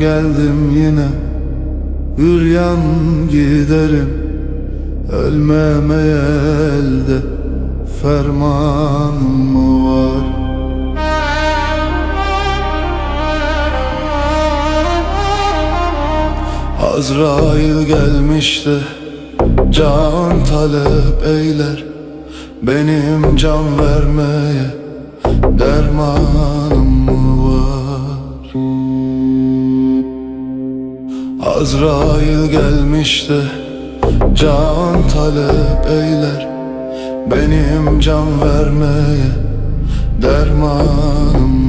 Geldim yine Üryan giderim. Ölmemeye elde Fermanım mı var? Azrail gelmişti Can talep eyler. Benim can vermeye Dermanım Azrail gelmişti Can talep eyler. Benim can vermeye Dermanım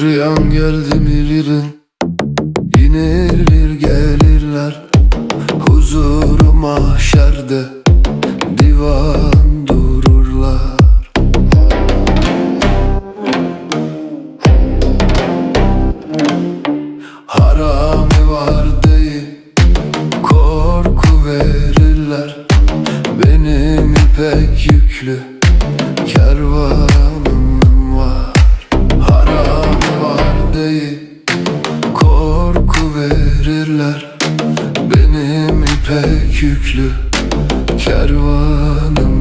Rüyam geldi miririn Yine erilir gelirler. Huzuru mahşerde Divan Benim ipek yüklü Kervanım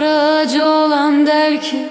Karaca olan der ki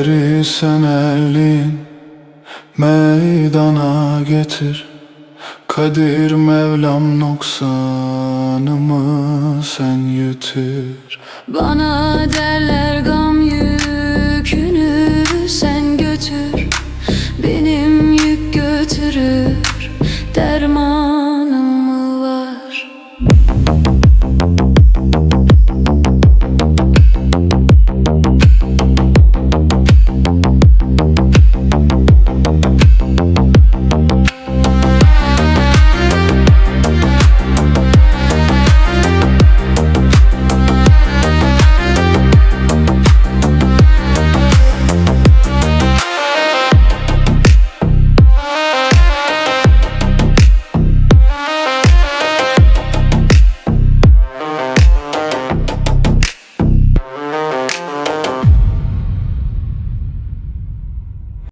Eri sen elin meydana getir. Kadir Mevlam noksanımı sen yutur Bana derler gam yükünü